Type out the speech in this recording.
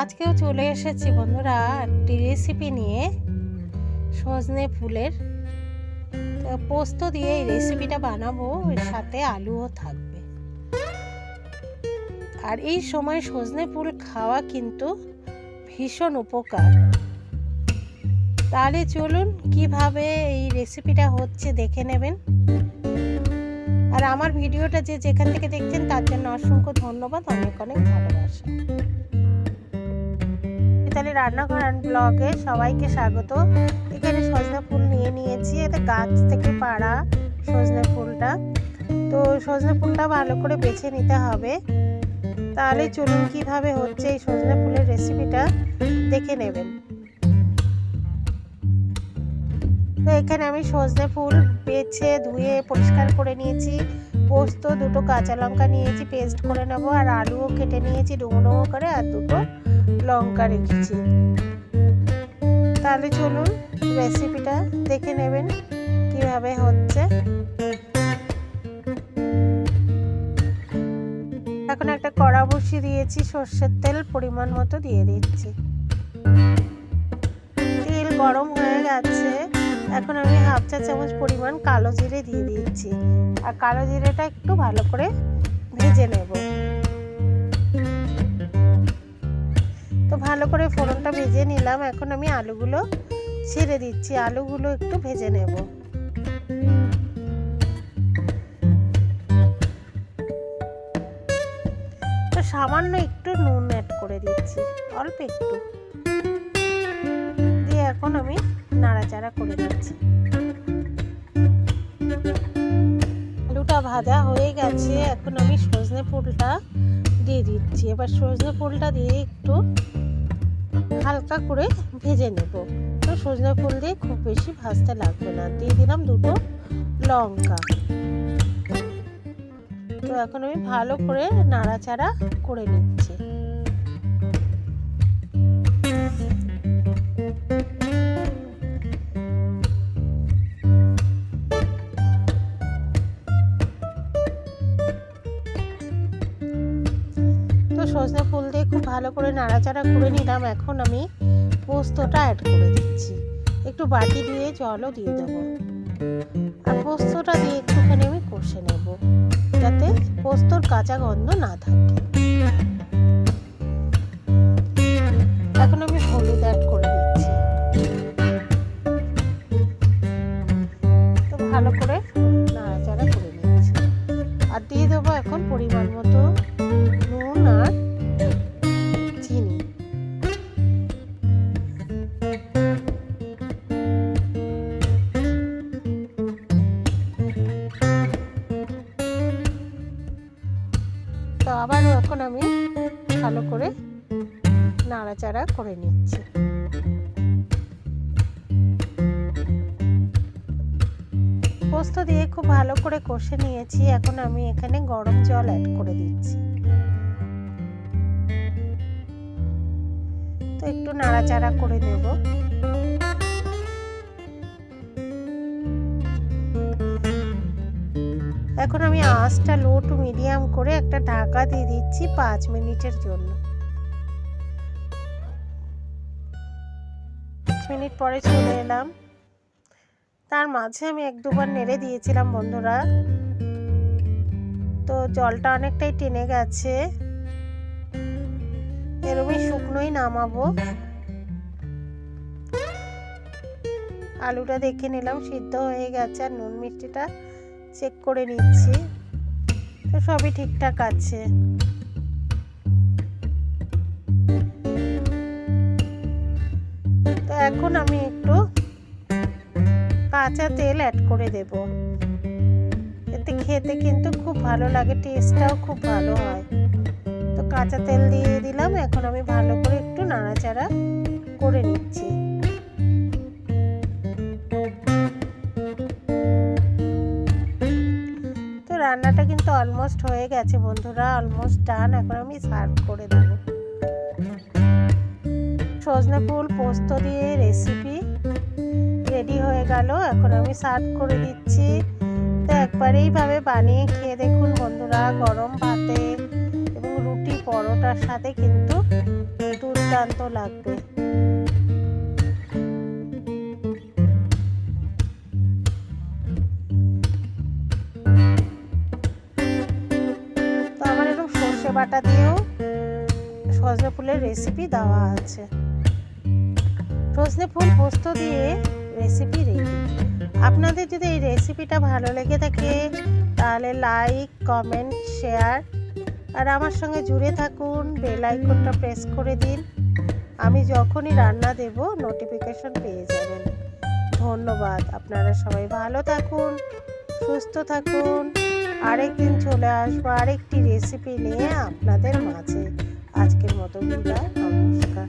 আজকেও চলে এসেছি বন্ধুরা একটি রেসিপি নিয়ে সজনে ফুলের। পোস্ত দিয়ে এই রেসিপিটা বানাবো, এর সাথে আলুও থাকবে। আর এই সময় সজনে ফুল খাওয়া কিন্তু ভীষণ উপকার। তাহলে চলুন কীভাবে এই রেসিপিটা হচ্ছে দেখে নেবেন। আর আমার ভিডিওটা যে যেখান থেকে দেখছেন তার জন্য অসংখ্য ধন্যবাদ, অনেক অনেক ভালোবাসা। তাহলে রান্নাঘর অ্যান্ড ব্লগে সবাইকে স্বাগত। এখানে সজনে ফুল নিয়ে নিয়েছি, এতে গাছ থেকে পাড়া সজনে ফুলটা। তো সজনে ফুলটা ভালো করে বেছে নিতে হবে। তাহলে চলুন কীভাবে হচ্ছে এই সজনে ফুলের রেসিপিটা দেখে নেবেন। তো এখানে আমি সজনে ফুল বেছে, ধুয়ে, পরিষ্কার করে নিয়েছি। পোস্ত, দুটো কাঁচা লঙ্কা নিয়েছি, পেস্ট করে নেব, আর আলুও কেটে নিয়েছি ডুমো ডুমো করে, আর দুটো লঙ্কা রেখেছি। তাহলে চলুন রেসিপিটা দেখে নেবেন কীভাবে হচ্ছে। এখন একটা কড়া বসিয়ে দিয়েছি, সর্ষের তেল পরিমাণ মতো দিয়ে দিচ্ছি। তেল গরম হয়ে গেছে, এখন আমি হাফ চা চামচ পরিমাণ কালো জিরে দিয়ে দিচ্ছি আর কালো জিরেটা একটু ভালো করে ভেজে নেব। ভালো করে ফোড়নটা ভেজে নিলাম। এখন আমি আলুগুলো ছেড়ে দিচ্ছি। আলুগুলো একটু ভেজে নেব। তো সামান্য একটু নুন অ্যাড করে দিচ্ছি। অল্প একটু। দিয়ে এখন আমি নাড়াচাড়া করে দিচ্ছি আলুটা ভাজা হয়ে গেছে। এখন আমি সজনে ফুলটা দিয়ে দিচ্ছি। এবার সজনে ফুলটা দিয়ে একটু হালকা করে ভেজে নেব। তো সজনে ফুল দিয়ে খুব বেশি ভাজতে লাগবে না। দিয়ে দিলাম দুটো লঙ্কা। তো এখন আমি ভালো করে নাড়াচাড়া করে নিচ্ছি। তো সজনে ফুল ভালো করে নাড়াচাড়া করে নিলাম। এখন আমি পোস্তটা অ্যাড করে দিচ্ছি। একটু বাটি দিয়ে, জলও দিয়ে দেবো। আর পোস্তটা দিয়ে একটুখানি আমি কষে নেব, যাতে পোস্তর কাঁচা গন্ধ না থাকে। আমি ভালো করে নাড়াচাড়া করে নিচ্ছি। পোস্ত দিয়ে খুব ভালো করে কষে নিয়েছি। এখন আমি এখানে গরম জল অ্যাড করে দিচ্ছি। তো একটু নাড়াচাড়া করে দেব এখন আমি আঁচটা লো টু মিডিয়াম করে একটা ঢাকা দিয়ে দিচ্ছি পাঁচ মিনিটের জন্য। পাঁচ মিনিট পরে চলে এলাম। তার মাঝে আমি এক দুবার নেড়ে দিয়েছিলাম, বন্ধুরা। তো জলটা অনেকটাই টেনে গেছে। এরমই শুকনোই নামাবো। আলুটা দেখে নিলাম, সিদ্ধ হয়ে গেছে আর নুন মিষ্টিটা। চেক করে নিচ্ছি। তো সবই ঠিকঠাক আছে। তো এখন আমি একটু কাঁচা তেল অ্যাড করে দেব। এতে খেতে কিন্তু খুব ভালো লাগে টেস্টটাও খুব ভালো হয়। তো কাঁচা তেল দিয়ে দিলাম, এখন আমি ভালো করে একটু নাড়াচাড়া করে নিচ্ছি। রান্নাটা কিন্তু অলমোস্ট হয়ে গেছে বন্ধুরা অলমোস্ট ডান এখন আমি সার্ভ করে দেব। সজনে ফুল পোস্ত দিয়ে রেসিপি রেডি হয়ে গেল। এখন আমি সার্ভ করে দিচ্ছি। তো একবার এইভাবে বানিয়ে খেয়ে দেখুন বন্ধুরা, গরম ভাতে এবং রুটি পরোটার সাথে কিন্তু দুর্দান্ত লাগবে। বাটা দিয়েও সজনে ফুলের রেসিপি দেওয়া আছে। সজনে ফুল পোস্ত দিয়ে রেসিপি রেডি আপনাদের যদি এই রেসিপিটা ভালো লেগে থাকে, তাহলে লাইক কমেন্ট শেয়ার আর আমার সঙ্গে জুড়ে থাকুন বেল আইকনটা প্রেস করে দিন। আমি যখনই রান্না দেব নোটিফিকেশন পেয়ে যাবেন। ধন্যবাদ, আপনারা সবাই ভালো থাকুন, সুস্থ থাকুন। আরেকদিন চলে আসব আরেকটি রেসিপি নিয়ে আপনাদের মাঝে। আজকের মতো বিদায় নমস্কার।